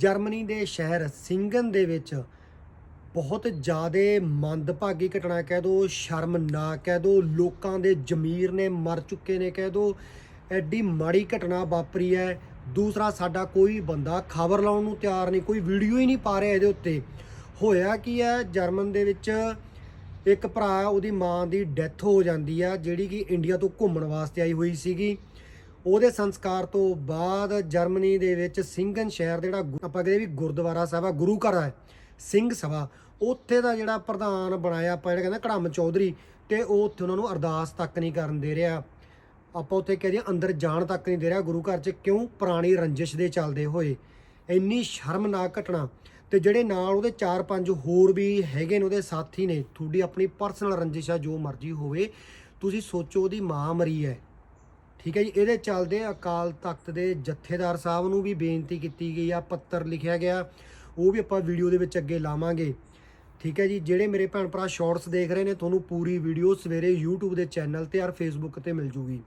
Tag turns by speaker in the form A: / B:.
A: Germany ਦੇ ਸ਼ਹਿਰ ਸਿੰਗਨ ਦੇ ਵਿੱਚ ਬਹੁਤ ਜ਼ਿਆਦਾ ਮੰਦਭਾਗੀ ਘਟਨਾ ਕਹਿ ਦੋ, ਸ਼ਰਮਨਾਕ ਕਹਿ ਦੋ, ਲੋਕਾਂ ਦੇ ਜ਼ਮੀਰ ਨੇ ਮਰ ਚੁੱਕੇ ਨੇ ਕਹਿ ਦੋ। ਐਡੀ ਮਾੜੀ ਘਟਨਾ ਵਾਪਰੀ ਹੈ। ਦੂਸਰਾ, ਸਾਡਾ ਕੋਈ ਬੰਦਾ ਖਬਰ ਲਾਉਣ ਨੂੰ ਤਿਆਰ ਨਹੀਂ, ਕੋਈ ਵੀਡੀਓ ਹੀ ਨਹੀਂ ਪਾ ਰਿਹਾ ਇਹਦੇ ਉੱਤੇ। ਹੋਇਆ ਕੀ ਹੈ, ਜਰਮਨ ਦੇ ਵਿੱਚ ਇੱਕ ਭਰਾ, ਉਹਦੀ ਮਾਂ ਦੀ ਡੈਥ ਹੋ ਜਾਂਦੀ ਆ, ਜਿਹੜੀ ਕਿ ਇੰਡੀਆ ਤੋਂ ਘੁੰਮਣ ਵਾਸਤੇ ਆਈ ਹੋਈ ਸੀਗੀ। ਉਹਦੇ ਸੰਸਕਾਰ ਤੋਂ ਬਾਅਦ ਜਰਮਨੀ ਦੇ ਵਿੱਚ ਸਿੰਗਨ ਸ਼ਹਿਰ ਦਾ ਜਿਹੜਾ ਗੁ- ਆਪਾਂ ਕਹਿੰਦੇ ਵੀ ਗੁਰਦੁਆਰਾ ਸਾਹਿਬ ਆ, ਗੁਰੂ ਘਰ ਹੈ ਸਿੰਘ ਸਭਾ। ਉੱਥੇ ਦਾ ਜਿਹੜਾ ਪ੍ਰਧਾਨ ਬਣਾਇਆ ਆਪਾਂ ਜਿਹੜਾ ਕਹਿੰਦਾ ਕੜਮ ਚੌਧਰੀ, ਤੇ ਉਹ ਉੱਥੇ ਉਹਨਾਂ ਨੂੰ ਅਰਦਾਸ ਤੱਕ ਨਹੀਂ ਕਰਨ ਦੇ ਰਿਹਾ। ਆਪਾਂ ਉੱਥੇ ਕਹਿ ਦਈਏ ਅੰਦਰ ਜਾਣ ਤੱਕ ਨਹੀਂ ਦੇ ਰਿਹਾ ਗੁਰੂ ਘਰ 'ਚ, ਕਿਉਂ? ਪੁਰਾਣੀ ਰੰਜਿਸ਼ ਦੇ ਚੱਲਦੇ ਹੋਏ। ਇੰਨੀ ਸ਼ਰਮਨਾਕ ਘਟਨਾ। ਤੇ ਜਿਹੜੇ ਨਾਲ ਉਹਦੇ 4-5 ਹੋਰ ਵੀ ਹੈਗੇ ਨੇ ਉਹਦੇ ਸਾਥੀ ਨੇ, ਤੁਹਾਡੀ ਆਪਣੀ ਪਰਸਨਲ ਰੰਜਿਸ਼ ਆ, ਜੋ ਮਰਜ਼ੀ ਹੋਵੇ, ਤੁਸੀਂ ਸੋਚੋ ਉਹਦੀ ਮਾਂ ਮਰੀ ਹੈ। ਠੀਕ ਹੈ ਜੀ, ਇਹਦੇ ਚੱਲਦੇ ਅਕਾਲ ਤਖਤ ਦੇ ਜਥੇਦਾਰ ਸਾਹਿਬ ਨੂੰ ਵੀ ਬੇਨਤੀ ਕੀਤੀ ਗਈ ਆ, ਪੱਤਰ ਲਿਖਿਆ ਗਿਆ, ਉਹ ਵੀ ਆਪਾਂ ਵੀਡੀਓ ਦੇ ਵਿੱਚ ਅੱਗੇ ਲਾਵਾਂਗੇ। ਠੀਕ ਹੈ ਜੀ, ਜਿਹੜੇ ਮੇਰੇ ਭੈਣ ਭਰਾ ਸ਼ਾਰਟਸ ਦੇਖ ਰਹੇ ਨੇ, ਤੁਹਾਨੂੰ ਪੂਰੀ ਵੀਡੀਓ ਸਵੇਰੇ YouTube ਦੇ ਚੈਨਲ ਤੇ ਔਰ Facebook ਤੇ ਮਿਲ ਜੂਗੀ।